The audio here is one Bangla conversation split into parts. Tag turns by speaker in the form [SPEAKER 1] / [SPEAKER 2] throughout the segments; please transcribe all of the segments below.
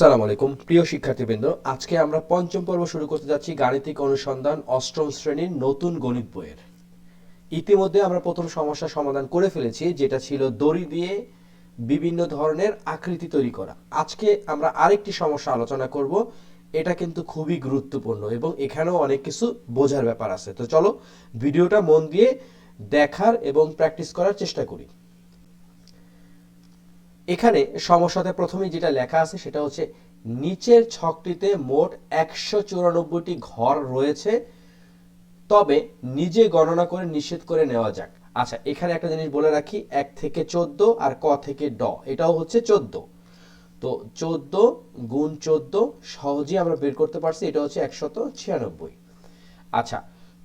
[SPEAKER 1] সালাম আলাইকুম প্রিয় শিক্ষার্থীবৃন্দ আজকে আমরা পঞ্চম পর্ব শুরু করতে যাচ্ছি গাণিতিক অনুসন্ধান অষ্টম শ্রেণীর নতুন গণিত বইয়ের ইতিমধ্যে আমরা প্রথম সমস্যা সমাধান করে ফেলেছি যেটা ছিল দড়ি দিয়ে বিভিন্ন ধরনের আকৃতি তৈরি করা আজকে আমরা আরেকটি সমস্যা আলোচনা করব এটা কিন্তু খুবই গুরুত্বপূর্ণ এবং এখানেও অনেক কিছু বোঝার ব্যাপার আছে তো চলো ভিডিওটা মন দিয়ে দেখার এবং প্র্যাকটিস করার চেষ্টা করি এখানে সমস্যাতে প্রথমে যেটা লেখা আছে সেটা হচ্ছে নিচের ছকটিতে মোট একশো চুরানব্বইটি ঘর রয়েছে তবে নিজে গণনা করে নিশ্চিত করে নেওয়া যাক আচ্ছা এখানে একটা জিনিস বলে রাখি এক থেকে চোদ্দ আর ক থেকে ড এটাও হচ্ছে চোদ্দ তো চোদ্দ গুণ চোদ্দ সহজেই আমরা বের করতে পারছি এটা হচ্ছে একশত ছিয়ানব্বই আচ্ছা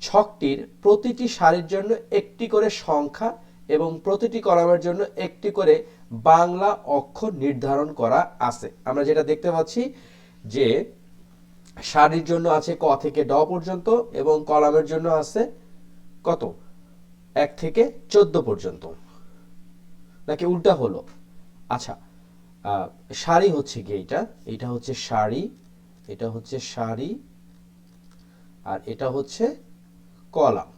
[SPEAKER 1] ছকটির প্রতিটি সারির জন্য একটি করে সংখ্যা এবং প্রতিটি কলামের জন্য একটি করে বাংলা অক্ষর নির্ধারণ করা আছে আমরা যেটা দেখতে পাচ্ছি যে সারির জন্য আছে ক থেকে ড পর্যন্ত এবং কলামের জন্য আছে কত এক থেকে চোদ্দ পর্যন্ত নাকি উল্টা হলো আচ্ছা শাড়ি হচ্ছে কি এটা এটা হচ্ছে শাড়ি এটা হচ্ছে শাড়ি আর এটা হচ্ছে কলাম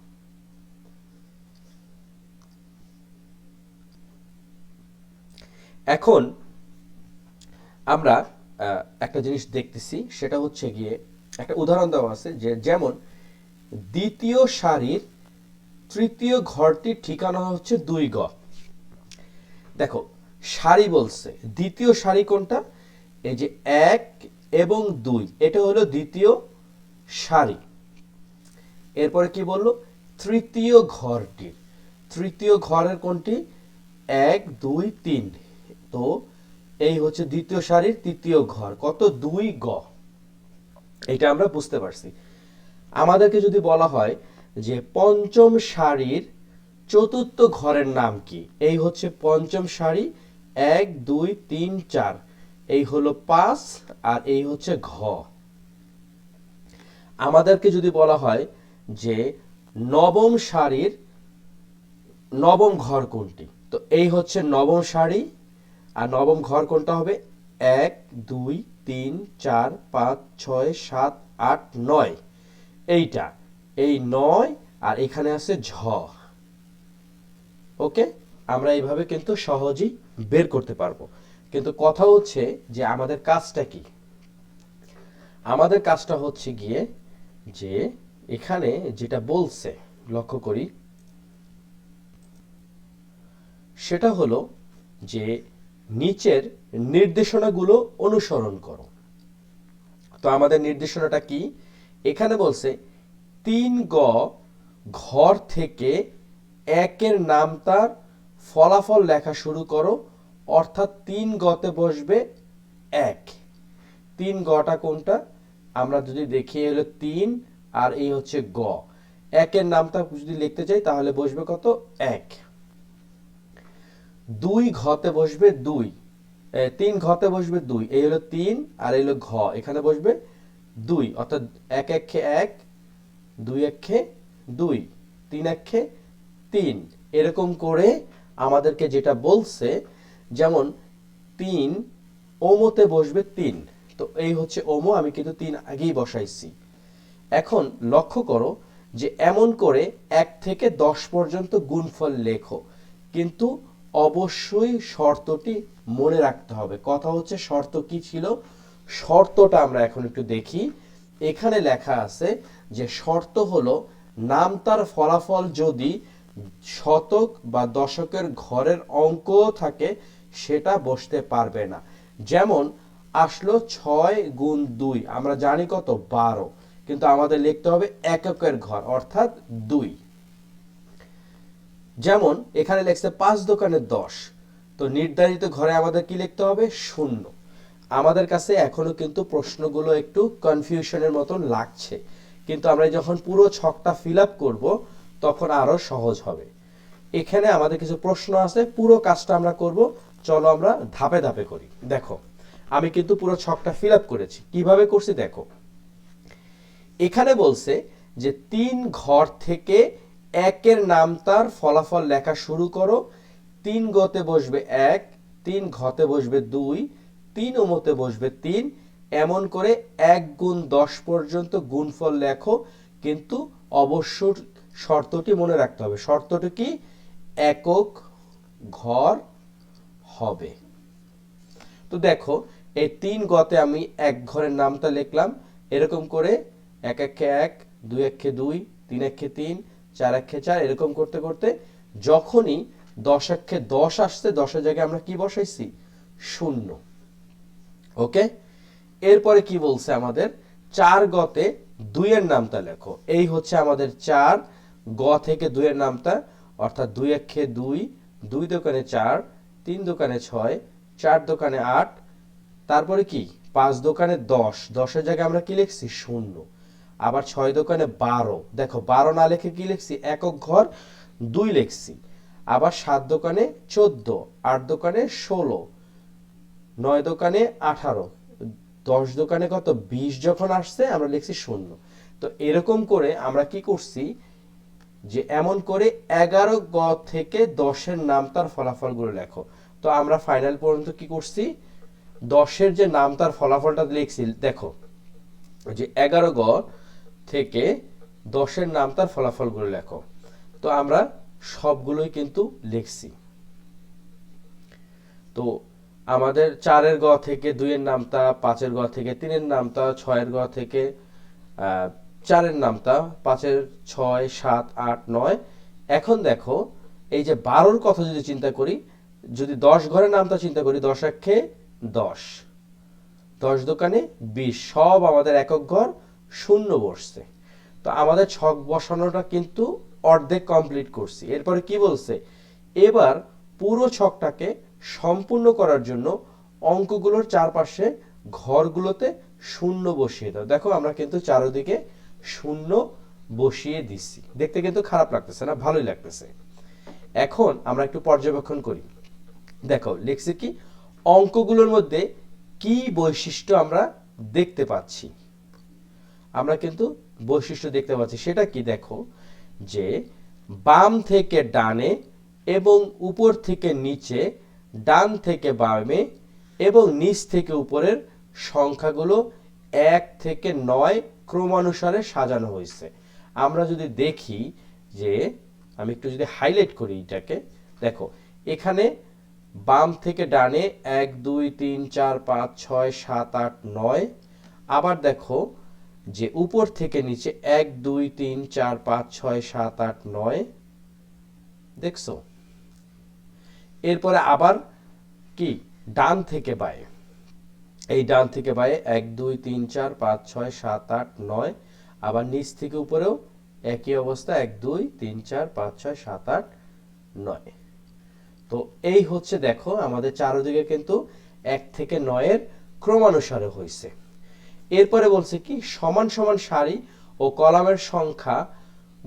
[SPEAKER 1] এখন আমরা একটা জিনিস দেখতেছি সেটা হচ্ছে গিয়ে একটা উদাহরণ দেওয়া আছে যে যেমন দ্বিতীয় সারির তৃতীয় ঘরটির ঠিকানা হচ্ছে দুই গ দেখো সারি বলছে দ্বিতীয় সারি কোনটা এই যে এক এবং দুই এটা হলো দ্বিতীয় সারি এরপরে কি বললো তৃতীয় ঘরটির তৃতীয় ঘরের কোনটি এক দুই তিন তো এই হচ্ছে দ্বিতীয় সারির তৃতীয় ঘর কত দুই গ এটা আমরা বুঝতে পারছি আমাদেরকে যদি বলা হয় যে পঞ্চম সারির চতুর্থ ঘরের নাম কি এই হচ্ছে পঞ্চম সারি এক দুই তিন চার এই হলো পাঁচ আর এই হচ্ছে ঘ আমাদেরকে যদি বলা হয় যে নবম সারির নবম ঘর কোনটি তো এই হচ্ছে নবম সারি আর নবম ঘর কোনটা হবে এক দুই তিন চার পাঁচ ছয় সাত আট নয় এইটা এই নয় আর এখানে আছে ঝ ওকে আমরা এইভাবে কিন্তু সহজেই বের করতে পারবো কিন্তু কথা হচ্ছে যে আমাদের কাজটা কি আমাদের কাজটা হচ্ছে গিয়ে যে এখানে যেটা বলছে লক্ষ্য করি সেটা হলো যে নিচের নির্দেশনাগুলো অনুসরণ করো তো আমাদের নির্দেশনাটা কি এখানে বলছে তিন গ ঘর থেকে একের নাম তার ফলাফল লেখা শুরু করো অর্থাৎ তিন গতে বসবে এক তিন গটা কোনটা আমরা যদি দেখি হলো তিন আর এই হচ্ছে গ একের নামটা যদি লিখতে চাই তাহলে বসবে কত এক দুই ঘতে বসবে দুই তিন ঘতে বসবে দুই এই হলো তিন আর এই হলো ঘ এখানে বসবে দুই অর্থাৎ এক এক খে এক দুই এক খে দুই তিন এক খে তিন এরকম করে আমাদেরকে যেটা বলছে যেমন তিন ওমোতে বসবে তিন তো এই হচ্ছে ওমো আমি কিন্তু তিন আগেই বসাইছি এখন লক্ষ্য করো যে এমন করে এক থেকে দশ পর্যন্ত গুণফল লেখো কিন্তু অবশ্যই শর্তটি মনে রাখতে হবে কথা হচ্ছে শর্ত কি ছিল শর্তটা আমরা এখন একটু দেখি এখানে লেখা আছে যে শর্ত হলো নাম তার ফলাফল যদি শতক বা দশকের ঘরের অঙ্ক থাকে সেটা বসতে পারবে না যেমন আসলো ছয় গুণ দুই আমরা জানি কত বারো কিন্তু আমাদের লিখতে হবে এককের ঘর অর্থাৎ দুই যেমন এখানে লেখছে পাঁচ দোকানের দশ তো নির্ধারিত ঘরে আমাদের কি লিখতে হবে শূন্য আমাদের কাছে এখনো কিন্তু প্রশ্নগুলো একটু কনফিউশনের মতন লাগছে কিন্তু আমরা যখন পুরো ছকটা ফিল আপ করবো তখন আরও সহজ হবে এখানে আমাদের কিছু প্রশ্ন আছে পুরো কাজটা আমরা করব চলো আমরা ধাপে ধাপে করি দেখো আমি কিন্তু পুরো ছকটা ফিল আপ করেছি কিভাবে করছি দেখো এখানে বলছে যে তিন ঘর থেকে একের নাম তার ফলাফল লেখা শুরু করো তিন গতে বসবে এক তিন ঘতে বসবে দুই তিন ওমতে বসবে তিন এমন করে এক গুণ দশ পর্যন্ত গুণফল লেখো কিন্তু অবশ্য শর্তটি মনে রাখতে হবে শর্তটি কি একক ঘর হবে তো দেখো এই তিন গতে আমি এক ঘরের নামটা লিখলাম এরকম করে এক একে এক দুই এক দুই তিন এক তিন চার এক চার এরকম করতে করতে যখনই দশ এক দশ আসছে দশের জায়গায় আমরা কি বসাইছি শূন্য ওকে এরপরে কি বলছে আমাদের চার গতে দুইয়ের নামটা লেখো এই হচ্ছে আমাদের চার গ থেকে দুইয়ের নামটা অর্থাৎ দুই একে দুই দুই দোকানে চার তিন দোকানে ছয় চার দোকানে আট তারপরে কি পাঁচ দোকানে দশ দশের জায়গায় আমরা কি লিখছি শূন্য আবার ছয় দোকানে বারো দেখো বারো না লেখে কি লিখছি একক ঘর দুই লিখছি আবার সাত দোকানে চোদ্দ আট দোকানে ষোলো নয় দোকানে আঠারো দশ দোকানে কত বিশ যখন আসছে আমরা লিখছি শূন্য তো এরকম করে আমরা কি করছি যে এমন করে এগারো গ থেকে দশের নাম তার ফলাফলগুলো লেখো তো আমরা ফাইনাল পর্যন্ত কি করছি দশের যে নাম তার ফলাফলটা লিখছি দেখো যে এগারো গ থেকে দশের নাম তার ফলাফলগুলো লেখো তো আমরা সবগুলোই কিন্তু লিখছি তো আমাদের চারের গ থেকে দুইয়ের নামতা পাঁচের গ থেকে তিনের নামতা ছয়ের গ থেকে চারের নামতা পাঁচের ছয় সাত আট নয় এখন দেখো এই যে বারোর কথা যদি চিন্তা করি যদি দশ ঘরের নামতা চিন্তা করি দশ একে দশ দশ দোকানে বিশ সব আমাদের একক ঘর শূন্য বসছে তো আমাদের ছক বসানোটা কিন্তু অর্ধেক কমপ্লিট করছি এরপরে কি বলছে এবার পুরো ছকটাকে সম্পূর্ণ করার জন্য অঙ্কগুলোর চারপাশে ঘরগুলোতে শূন্য বসিয়ে দাও দেখো আমরা কিন্তু চারোদিকে শূন্য বসিয়ে দিচ্ছি দেখতে কিন্তু খারাপ লাগতেছে না ভালোই লাগতেছে এখন আমরা একটু পর্যবেক্ষণ করি দেখো লিখছে কি অঙ্কগুলোর মধ্যে কি বৈশিষ্ট্য আমরা দেখতে পাচ্ছি আমরা কিন্তু বৈশিষ্ট্য দেখতে পাচ্ছি সেটা কি দেখো যে বাম থেকে ডানে এবং উপর থেকে নিচে ডান থেকে বামে এবং নিচ থেকে উপরের সংখ্যাগুলো এক থেকে নয় ক্রমানুসারে সাজানো হয়েছে আমরা যদি দেখি যে আমি একটু যদি হাইলাইট করি এটাকে দেখো এখানে বাম থেকে ডানে এক দুই তিন চার পাঁচ ছয় সাত আট নয় আবার দেখো যে উপর থেকে নিচে এক দুই তিন চার পাঁচ ছয় সাত আট নয় দেখছো এরপরে আবার কি ডান থেকে বায়ে এই ডান থেকে বায়ে এক দুই তিন চার পাঁচ ছয় সাত আট নয় আবার নিচ থেকে উপরেও একই অবস্থা এক দুই তিন চার পাঁচ ছয় সাত আট নয় তো এই হচ্ছে দেখো আমাদের চারোদিকে কিন্তু এক থেকে নয়ের ক্রমানুসারে হয়েছে এরপরে বলছে কি সমান সমান সারি ও কলামের সংখ্যা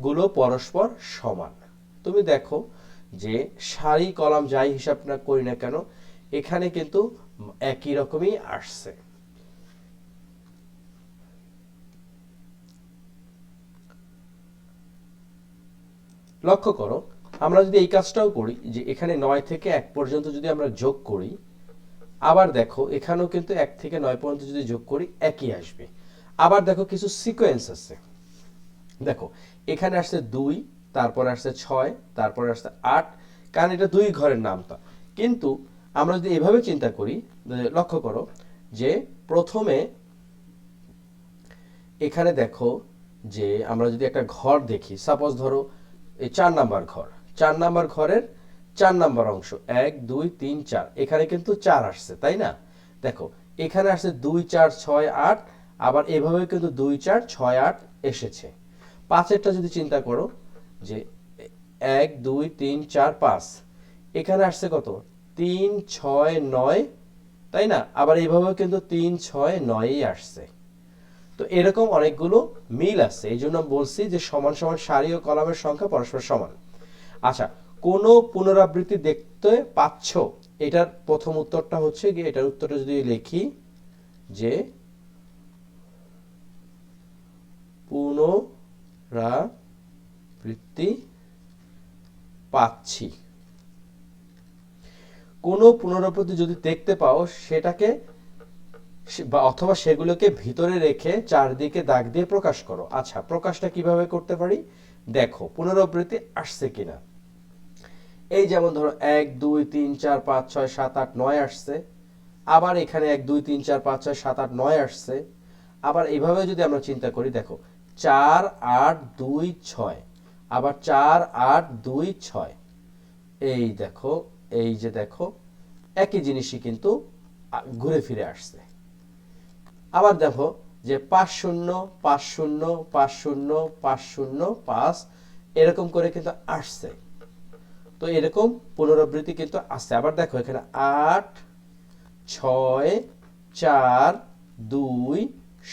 [SPEAKER 1] গুলো পরস্পর সমান তুমি দেখো যে সারি কলাম যাই হিসাব না করি না কেন এখানে কিন্তু একই রকমই আসছে লক্ষ্য করো আমরা যদি এই কাজটাও করি যে এখানে নয় থেকে এক পর্যন্ত যদি আমরা যোগ করি আবার দেখো এখানেও কিন্তু এক থেকে নয় পর্যন্ত যদি যোগ করি একই আসবে আবার দেখো কিছু সিকোয়েন্স আছে দেখো এখানে আসছে দুই তারপর আসছে ছয় তারপর আসছে আট কারণ এটা দুই ঘরের নামটা কিন্তু আমরা যদি এভাবে চিন্তা করি লক্ষ্য করো যে প্রথমে এখানে দেখো যে আমরা যদি একটা ঘর দেখি সাপোজ ধরো এই চার নাম্বার ঘর চার নাম্বার ঘরের চার নাম্বার অংশ এক দুই তিন চার এখানে কিন্তু চার আসছে তাই না দেখো এখানে আসছে দুই চার ছয় আট আবার এভাবে কিন্তু দুই চার ছয় আট এসেছে পাঁচেরটা যদি চিন্তা করো যে এক দুই তিন চার পাঁচ এখানে আসছে কত তিন ছয় নয় তাই না আবার এইভাবেও কিন্তু তিন ছয় নয়ই আসছে তো এরকম অনেকগুলো মিল আছে এই জন্য বলছি যে সমান সমান সারি ও কলামের সংখ্যা পরস্পর সমান আচ্ছা কোনো পুনরাবৃত্তি দেখতে পাচ্ছ এটার প্রথম উত্তরটা হচ্ছে গিয়ে এটার উত্তরটা যদি লিখি যে পুনরাবৃত্তি পাচ্ছি কোনো পুনরাবৃত্তি যদি দেখতে পাও সেটাকে বা অথবা সেগুলোকে ভিতরে রেখে চারদিকে দাগ দিয়ে প্রকাশ করো আচ্ছা প্রকাশটা কিভাবে করতে পারি দেখো পুনরাবৃত্তি আসছে কিনা এই যেমন ধরো এক দুই তিন চার পাঁচ ছয় সাত আট নয় আসছে আবার এখানে এক দুই তিন চার পাঁচ ছয় সাত আট নয় আসছে আবার এইভাবে যদি আমরা চিন্তা করি দেখো চার আট দুই ছয় আবার চার আট দুই ছয় এই দেখো এই যে দেখো একই জিনিসই কিন্তু ঘুরে ফিরে আসছে আবার দেখো যে পাঁচ শূন্য পাঁচ শূন্য পাঁচ শূন্য পাঁচ শূন্য পাঁচ এরকম করে কিন্তু আসছে তো এরকম পুনরাবৃত্তি কিন্তু আসছে আবার দেখো এখানে আট ছয় চার দুই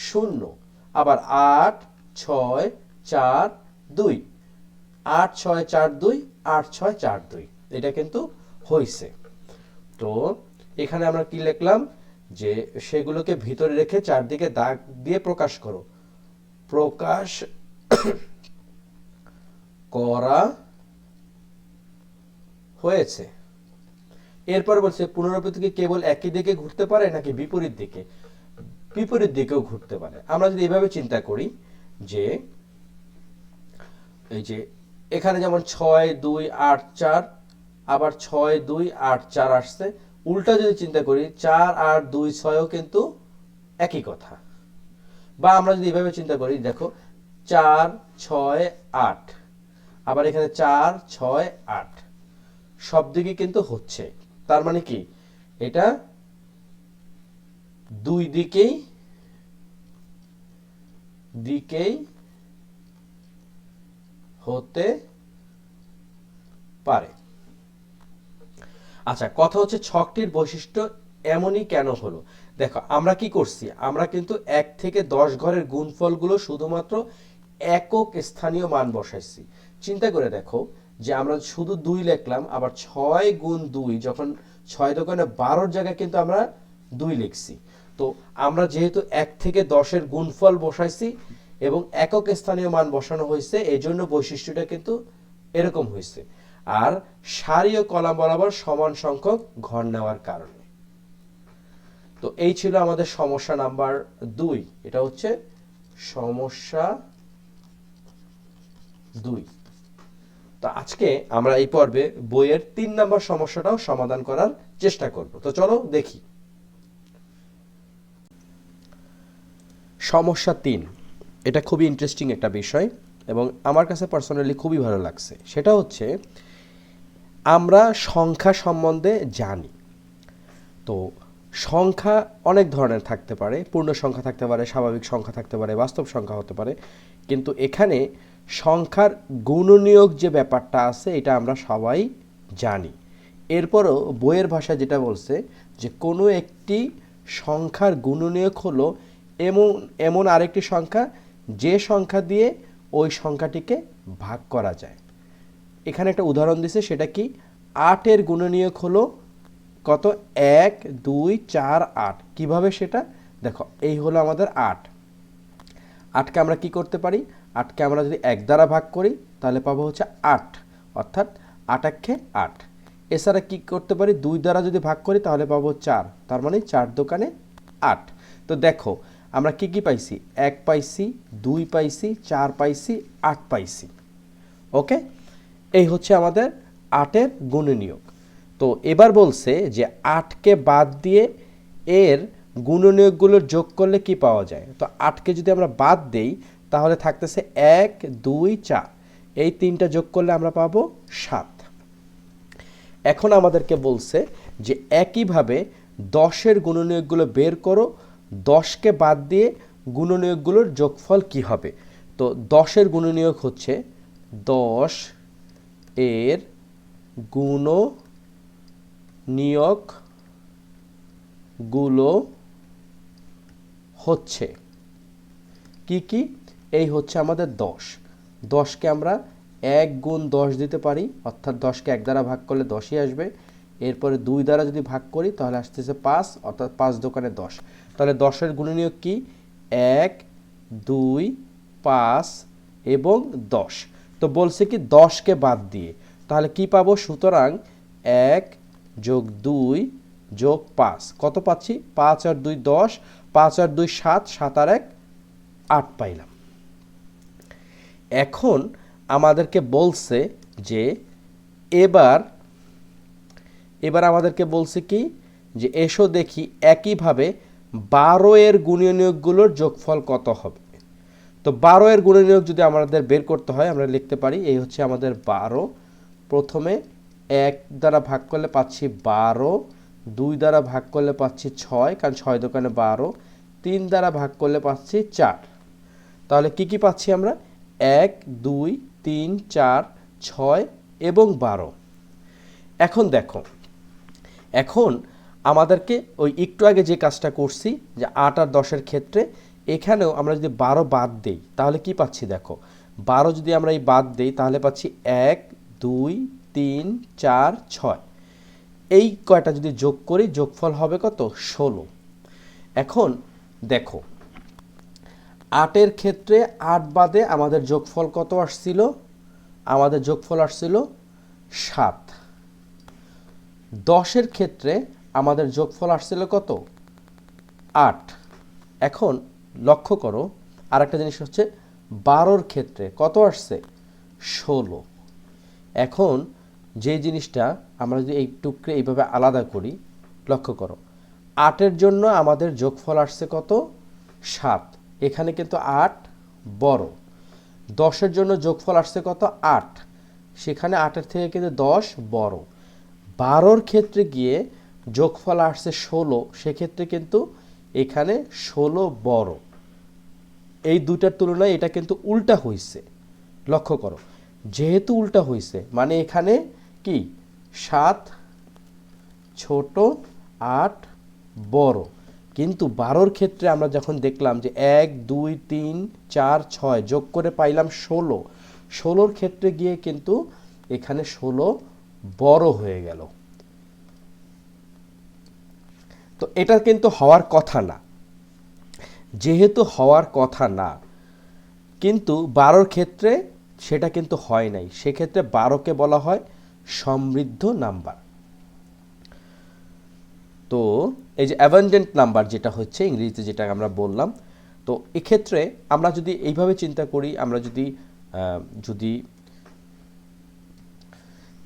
[SPEAKER 1] শূন্য আবার আট ছয় চার দুই আট ছয় চার দুই আট ছয় চার দুই এটা কিন্তু হয়েছে তো এখানে আমরা কি লিখলাম যে সেগুলোকে ভিতরে রেখে চারদিকে দাগ দিয়ে প্রকাশ করো প্রকাশ করা হয়েছে এরপর বলছে পুনরাবৃত্তি কি কেবল একই দিকে ঘুরতে পারে নাকি বিপরীত দিকে বিপরীত দিকেও ঘুরতে পারে আমরা যদি এভাবে চিন্তা করি যে এই যে এখানে যেমন ছয় দুই আট চার আবার ছয় দুই আট চার আসছে উল্টা যদি চিন্তা করি চার আট দুই ছয়ও কিন্তু একই কথা বা আমরা যদি এভাবে চিন্তা করি দেখো চার ছয় আট আবার এখানে চার ছয় আট সব দিকে কিন্তু হচ্ছে তার মানে কি এটা দুই দিকেই দিকেই হতে পারে আচ্ছা কথা হচ্ছে ছকটির বৈশিষ্ট্য এমনই কেন হলো দেখো আমরা কি করছি আমরা কিন্তু এক থেকে দশ ঘরের গুণফলগুলো শুধুমাত্র একক স্থানীয় মান বসাইছি চিন্তা করে দেখো যে আমরা শুধু দুই লিখলাম আবার ছয় গুণ দুই যখন ছয় দোকানে বারোর জায়গায় কিন্তু আমরা দুই লিখছি তো আমরা যেহেতু এক থেকে দশের গুণফল বসাইছি এবং একক স্থানীয় মান বসানো হয়েছে এই জন্য বৈশিষ্ট্যটা কিন্তু এরকম হয়েছে আর সারি ও কলাম বরাবর সমান সংখ্যক ঘর নেওয়ার কারণে তো এই ছিল আমাদের সমস্যা নাম্বার দুই এটা হচ্ছে সমস্যা দুই তো আজকে আমরা এই পর্বে বইয়ের তিন নম্বর সমস্যাটাও সমাধান করার চেষ্টা করব তো চলো দেখি সমস্যা তিন এটা খুবই ইন্টারেস্টিং একটা বিষয় এবং আমার কাছে পার্সোনালি খুবই ভালো লাগছে সেটা হচ্ছে আমরা সংখ্যা সম্বন্ধে জানি তো সংখ্যা অনেক ধরনের থাকতে পারে পূর্ণ সংখ্যা থাকতে পারে স্বাভাবিক সংখ্যা থাকতে পারে বাস্তব সংখ্যা হতে পারে কিন্তু এখানে সংখ্যার গুণনীয়োগ যে ব্যাপারটা আছে এটা আমরা সবাই জানি এরপরও বইয়ের ভাষা যেটা বলছে যে কোনো একটি সংখ্যার গুণনীয়োগ হলো এমন এমন আরেকটি সংখ্যা যে সংখ্যা দিয়ে ওই সংখ্যাটিকে ভাগ করা যায় এখানে একটা উদাহরণ দিছে সেটা কি আটের গুণনীয়ক হলো কত এক দুই চার আট কিভাবে সেটা দেখো এই হলো আমাদের আট আটকে আমরা কি করতে পারি আটকে আমরা যদি এক দ্বারা ভাগ করি তাহলে পাবো হচ্ছে আট অর্থাৎ আটাক্ষে আট এছাড়া কী করতে পারি দুই দ্বারা যদি ভাগ করি তাহলে পাবো চার তার মানে চার দোকানে আট তো দেখো আমরা কি কি পাইছি এক পাইছি দুই পাইছি চার পাইছি আট পাইছি ওকে এই হচ্ছে আমাদের আটের গুণনীয়ক তো এবার বলছে যে আটকে বাদ দিয়ে এর গুণনীয়কগুলো যোগ করলে কি পাওয়া যায় তো আটকে যদি আমরা বাদ দেই তাহলে থাকতেছে এক দুই চার এই তিনটা যোগ করলে আমরা পাবো সাত এখন আমাদেরকে বলছে যে একইভাবে দশের গুণনীয়কগুলো বের করো দশকে বাদ দিয়ে গুণনীয়কগুলোর যোগফল কি হবে তো দশের গুণনীয়ক হচ্ছে দশ এর গুণ গুলো হচ্ছে কি কি এই হচ্ছে আমাদের দশ দশকে আমরা এক গুণ দশ দিতে পারি অর্থাৎ দশকে এক দ্বারা ভাগ করলে দশই আসবে এরপরে দুই দ্বারা যদি ভাগ করি তাহলে আসতেছে পাঁচ অর্থাৎ পাঁচ দোকানে দশ তাহলে দশের গুণনীয় কি এক দুই পাঁচ এবং দশ তো বলছে কি দশকে বাদ দিয়ে তাহলে কি পাবো সুতরাং এক যোগ দুই যোগ পাঁচ কত পাচ্ছি পাঁচ আর দুই দশ পাঁচ আর দুই সাত সাত আর এক আট পাইলাম এখন আমাদেরকে বলছে যে এবার এবার আমাদেরকে বলছে কি যে এসো দেখি একইভাবে বারো এর গুণনীয়কগুলোর যোগফল কত হবে তো বারো এর গুণনীয়ক যদি আমাদের বের করতে হয় আমরা লিখতে পারি এই হচ্ছে আমাদের বারো প্রথমে এক দ্বারা ভাগ করলে পাচ্ছি বারো দুই দ্বারা ভাগ করলে পাচ্ছি ছয় কারণ ছয় দোকানে বারো তিন দ্বারা ভাগ করলে পাচ্ছি চার তাহলে কি কি পাচ্ছি আমরা এক দুই তিন চার ছয় এবং বারো এখন দেখো এখন আমাদেরকে ওই একটু আগে যে কাজটা করছি যে আট আর দশের ক্ষেত্রে এখানেও আমরা যদি বারো বাদ দেই তাহলে কি পাচ্ছি দেখো বারো যদি আমরা এই বাদ দেই তাহলে পাচ্ছি এক দুই তিন চার ছয় এই কয়টা যদি যোগ করি যোগফল হবে কত ষোলো এখন দেখো আটের ক্ষেত্রে আট বাদে আমাদের যোগফল কত আসছিল আমাদের যোগফল আসছিল সাত দশের ক্ষেত্রে আমাদের যোগফল আসছিল কত আট এখন লক্ষ্য করো আর একটা জিনিস হচ্ছে বারোর ক্ষেত্রে কত আসছে ষোলো এখন যে জিনিসটা আমরা যদি এই টুকরে এইভাবে আলাদা করি লক্ষ্য করো আটের জন্য আমাদের যোগফল আসছে কত সাত এখানে কিন্তু আট বড় দশের জন্য যোগফল আসছে কত আট সেখানে আটের থেকে কিন্তু দশ বড় বারোর ক্ষেত্রে গিয়ে যোগফল আসছে ষোলো সেক্ষেত্রে কিন্তু এখানে ষোলো বড় এই দুটার তুলনায় এটা কিন্তু উল্টা হয়েছে লক্ষ্য করো যেহেতু উল্টা হয়েছে মানে এখানে কি সাত ছোট আট বড় কিন্তু বারোর ক্ষেত্রে আমরা যখন দেখলাম যে এক দুই তিন চার ছয় যোগ করে পাইলাম ষোলো ষোলোর ক্ষেত্রে গিয়ে কিন্তু এখানে ষোলো বড় হয়ে গেল তো এটা কিন্তু হওয়ার কথা না যেহেতু হওয়ার কথা না কিন্তু বারোর ক্ষেত্রে সেটা কিন্তু হয় নাই সেক্ষেত্রে বারোকে বলা হয় সমৃদ্ধ নাম্বার তো এই যে অ্যাভেন্ডেন্ট নাম্বার যেটা হচ্ছে ইংরেজিতে যেটা আমরা বললাম তো এক্ষেত্রে আমরা যদি এইভাবে চিন্তা করি আমরা যদি যদি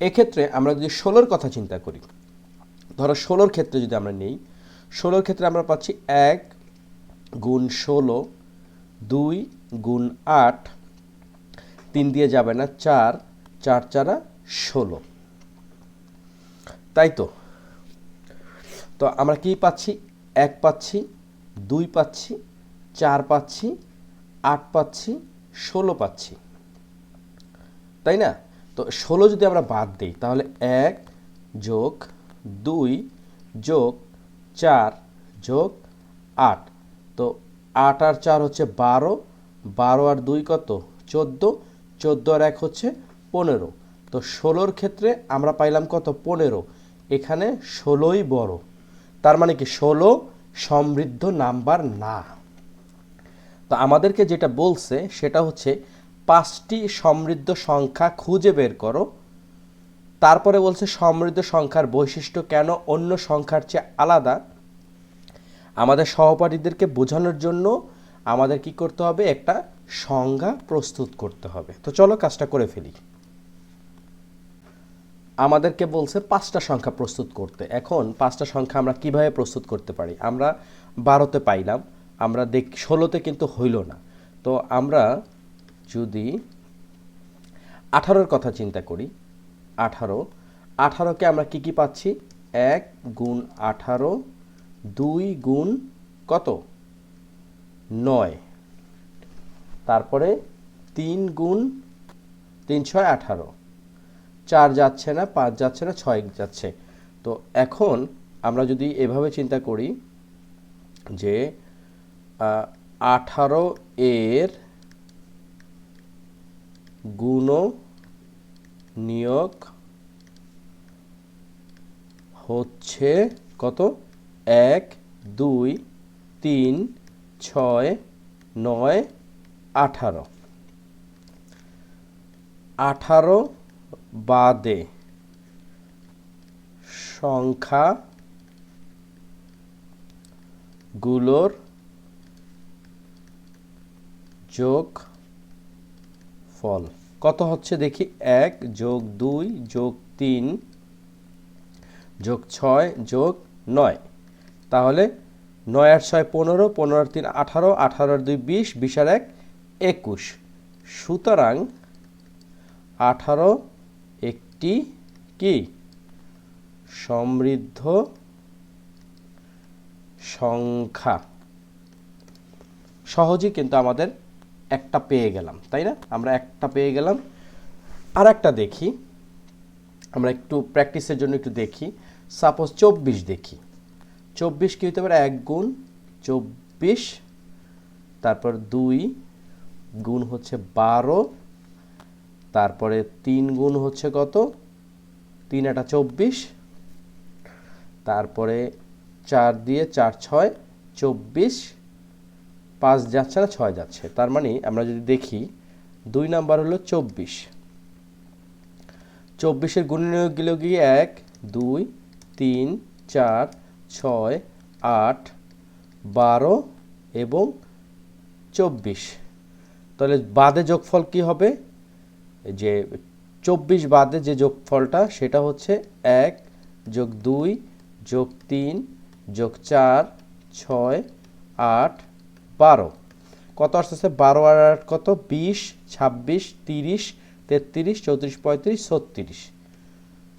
[SPEAKER 1] এক্ষেত্রে আমরা যদি ষোলোর কথা চিন্তা করি ধরো ষোলোর ক্ষেত্রে যদি আমরা নেই ষোলোর ক্ষেত্রে আমরা পাচ্ছি এক গুণ ষোলো দুই গুণ আট তিন দিয়ে যাবে না চার চার চারা ষোলো তাই তো তো আমরা কি পাচ্ছি এক পাচ্ছি দুই পাচ্ছি চার পাচ্ছি আট পাচ্ছি ষোলো পাচ্ছি তাই না তো ষোলো যদি আমরা বাদ দিই তাহলে এক যোগ দুই যোগ চার যোগ আট তো আট আর চার হচ্ছে বারো বারো আর দুই কত চোদ্দো চোদ্দো আর এক হচ্ছে পনেরো তো ষোলোর ক্ষেত্রে আমরা পাইলাম কত পনেরো এখানে ষোলোই বড় তার মানে কি ষোলো সমৃদ্ধ নাম্বার না তো আমাদেরকে যেটা বলছে সেটা হচ্ছে পাঁচটি সমৃদ্ধ সংখ্যা খুঁজে বের করো তারপরে বলছে সমৃদ্ধ সংখ্যার বৈশিষ্ট্য কেন অন্য সংখ্যার চেয়ে আলাদা আমাদের সহপাঠীদেরকে বোঝানোর জন্য আমাদের কি করতে হবে একটা সংজ্ঞা প্রস্তুত করতে হবে তো চলো কাজটা করে ফেলি আমাদেরকে বলছে পাঁচটা সংখ্যা প্রস্তুত করতে এখন পাঁচটা সংখ্যা আমরা কিভাবে প্রস্তুত করতে পারি আমরা বারোতে পাইলাম আমরা দেখ ষোলোতে কিন্তু হইল না তো আমরা যদি আঠারোর কথা চিন্তা করি আঠারো আঠারোকে আমরা কি কি পাচ্ছি এক গুণ আঠারো দুই গুণ কত নয় তারপরে তিন গুণ তিন ছয় আঠারো চার যাচ্ছে না পাঁচ যাচ্ছে না ছয় যাচ্ছে তো এখন আমরা যদি এভাবে চিন্তা করি যে আঠারো এর গুণ নিয়োগ হচ্ছে কত এক দুই তিন ছয় নয় আঠারো আঠারো বাদে সংখ্যা গুলোর যোগ ফল কত হচ্ছে দেখি এক যোগ দুই যোগ তিন যোগ ছয় যোগ নয় তাহলে নয় আর ছয় পনেরো পনেরো আর তিন আঠারো আঠারো আর দুই বিশ বিশ আর এক একুশ সুতরাং আঠারো একটি কি সমৃদ্ধ সংখ্যা সহজেই কিন্তু আমাদের একটা পেয়ে গেলাম তাই না আমরা একটা পেয়ে গেলাম আর একটা দেখি আমরা একটু প্র্যাকটিসের জন্য একটু দেখি সাপোজ চব্বিশ দেখি চব্বিশ কী হতে পারে এক গুণ চব্বিশ তারপর দুই গুণ হচ্ছে বারো তারপরে তিন গুণ হচ্ছে কত তিন আটা চব্বিশ তারপরে চার দিয়ে চার ছয় চব্বিশ পাঁচ যাচ্ছে না ছয় যাচ্ছে তার মানে আমরা যদি দেখি দুই নাম্বার হলো চব্বিশ চব্বিশের গুণনীয় গেল গিয়ে এক দুই তিন চার ছয় আট বারো এবং চব্বিশ তাহলে বাদে যোগফল কি হবে যে চব্বিশ বাদে যে যোগফলটা সেটা হচ্ছে এক যোগ দুই যোগ তিন যোগ চার ছয় আট বারো কত আসতেছে বারো আর আট কত বিশ ছাব্বিশ তিরিশ তেত্রিশ চৌত্রিশ পঁয়ত্রিশ ছত্রিশ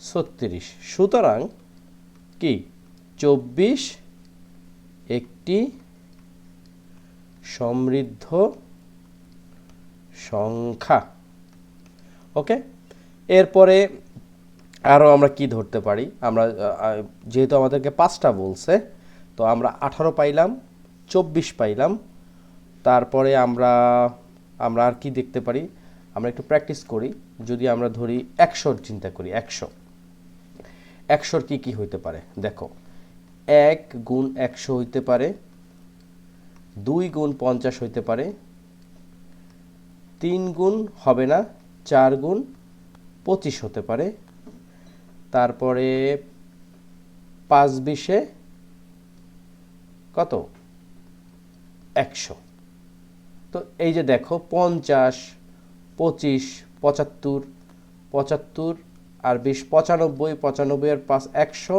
[SPEAKER 1] ছত্রিশ সুতরাং কি চব্বিশ একটি সমৃদ্ধ সংখ্যা ওকে এরপরে আরও আমরা কি ধরতে পারি আমরা যেহেতু আমাদেরকে পাঁচটা বলছে তো আমরা আঠারো পাইলাম চব্বিশ পাইলাম তারপরে আমরা আমরা আর কি দেখতে পারি আমরা একটু প্র্যাকটিস করি যদি আমরা ধরি একশোর চিন্তা করি একশো একশোর কি কি হইতে পারে দেখো এক গুণ একশো হইতে পারে দুই গুণ পঞ্চাশ হইতে পারে তিন গুণ হবে না চার গুণ পঁচিশ হতে পারে তারপরে পাঁচ বিশে কত একশো তো এই যে দেখো পঞ্চাশ পঁচিশ পঁচাত্তর পঁচাত্তর আর বিশ পঁচানব্বই পঁচানব্বই আর পাঁচ একশো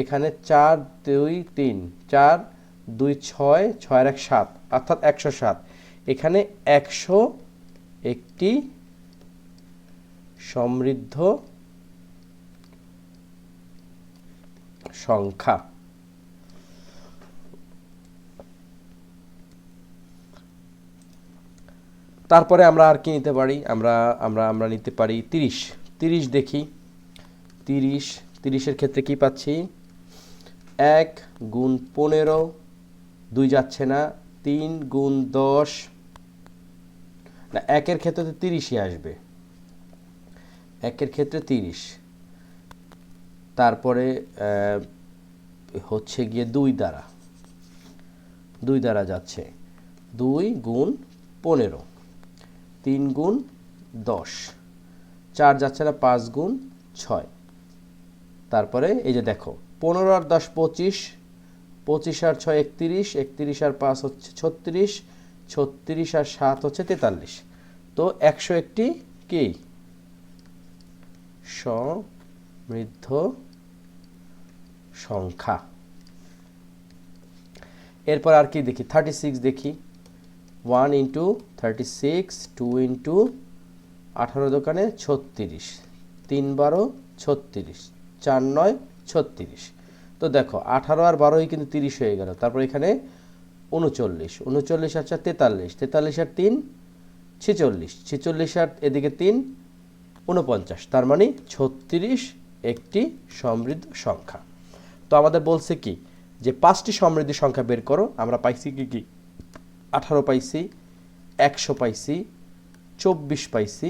[SPEAKER 1] এখানে চার দুই তিন চার দুই ছয় ছয় এক সাত অর্থাৎ একশো সাত এখানে একশো একটি সমৃদ্ধ সংখ্যা তারপরে আমরা আর কি নিতে পারি আমরা আমরা আমরা নিতে পারি তিরিশ তিরিশ দেখি তিরিশ তিরিশের ক্ষেত্রে কি পাচ্ছি এক গুণ পনেরো দুই যাচ্ছে না তিন গুণ দশ না একের ক্ষেত্রে তো তিরিশই আসবে একের ক্ষেত্রে তিরিশ তারপরে হচ্ছে গিয়ে দুই দ্বারা দুই দ্বারা যাচ্ছে দুই গুণ পনেরো তিন গুণ দশ চার যাচ্ছে না পাঁচ গুণ ছয় তারপরে এই যে দেখো পনেরো আর দশ পঁচিশ পঁচিশ আর ছয় একত্রিশ একত্রিশ আর পাঁচ হচ্ছে ছত্রিশ ছত্রিশ আর সাত হচ্ছে তেতাল্লিশ তো একশো একটি কী সমৃদ্ধ সংখ্যা এরপর আর কি দেখি থার্টি সিক্স দেখি one into thirty six two into আঠারো দোকানে ছত্রিশ তিন বারো ছত্রিশ চার নয় ছত্রিশ তো দেখো আঠারো আর বারোই কিন্তু তিরিশ হয়ে গেল তারপর এখানে উনচল্লিশ উনচল্লিশ আর চার তেতাল্লিশ তেতাল্লিশ আর তিন ছেচল্লিশ ছেচল্লিশ আর এদিকে তিন উনপঞ্চাশ তার মানে ছত্রিশ একটি সমৃদ্ধ সংখ্যা তো আমাদের বলছে কি যে পাঁচটি সমৃদ্ধি সংখ্যা বের করো আমরা পাইছি কি কি আঠারো পাইছি একশো পাইছি চব্বিশ পাইছি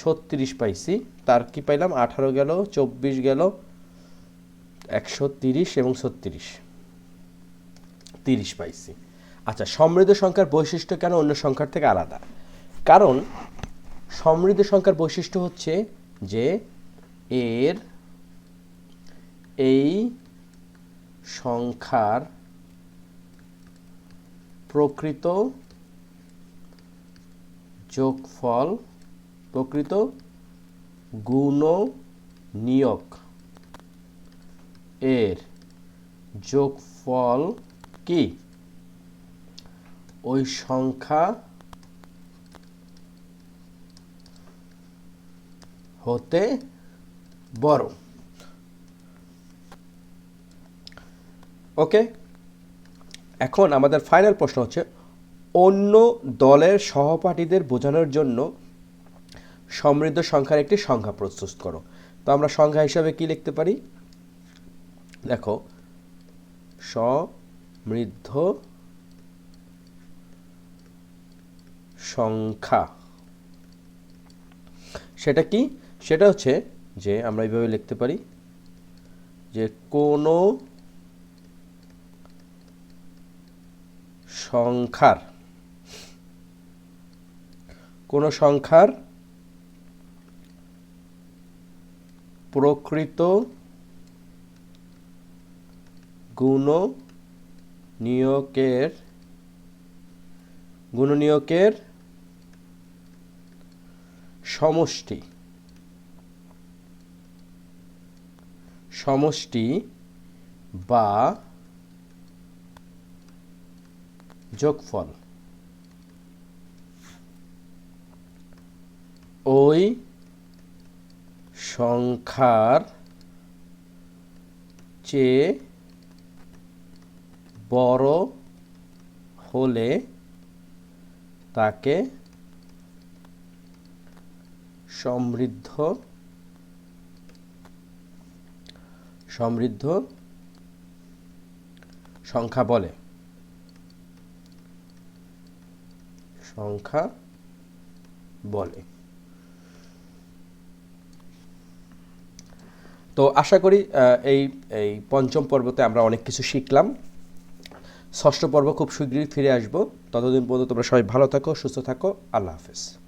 [SPEAKER 1] ছত্রিশ পাইছি তার কি পাইলাম আঠারো গেল চব্বিশ গেল একশো তিরিশ এবং ছত্রিশ তিরিশ পাইছি আচ্ছা সমৃদ্ধ সংখ্যার বৈশিষ্ট্য কেন অন্য সংখ্যার থেকে আলাদা কারণ সমৃদ্ধ সংখ্যার বৈশিষ্ট্য হচ্ছে যে এর এই সংখ্যার প্রকৃত যোগফল প্রকৃত গুণ নিয়োগ এর যোগফল কি ওই সংখ্যা হতে বড় ওকে এখন আমাদের ফাইনাল প্রশ্ন হচ্ছে অন্য দলের সহপাঠীদের বোঝানোর জন্য সমৃদ্ধ সংখ্যার একটি সংখ্যা প্রস্তুত করো তো আমরা সংখ্যা হিসাবে কি লিখতে পারি দেখো সমৃদ্ধ সংখ্যা সেটা কি সেটা হচ্ছে যে আমরা এইভাবে লিখতে পারি যে কোনো সংখ্যার কোনো সংখ্যার প্রকৃত গুণ নিয়োগের গুণনীয়কের সমষ্টি সমষ্টি বা যোগফল ওই সংখ্যার চেয়ে বড় হলে তাকে সমৃদ্ধ সমৃদ্ধ সংখ্যা বলে সংখ্যা বলে তো আশা করি এই এই পঞ্চম পর্বতে আমরা অনেক কিছু শিখলাম ষষ্ঠ পর্ব খুব শীঘ্রই ফিরে আসবো ততদিন পর্যন্ত তোমরা সবাই ভালো থাকো সুস্থ থাকো আল্লাহ হাফেজ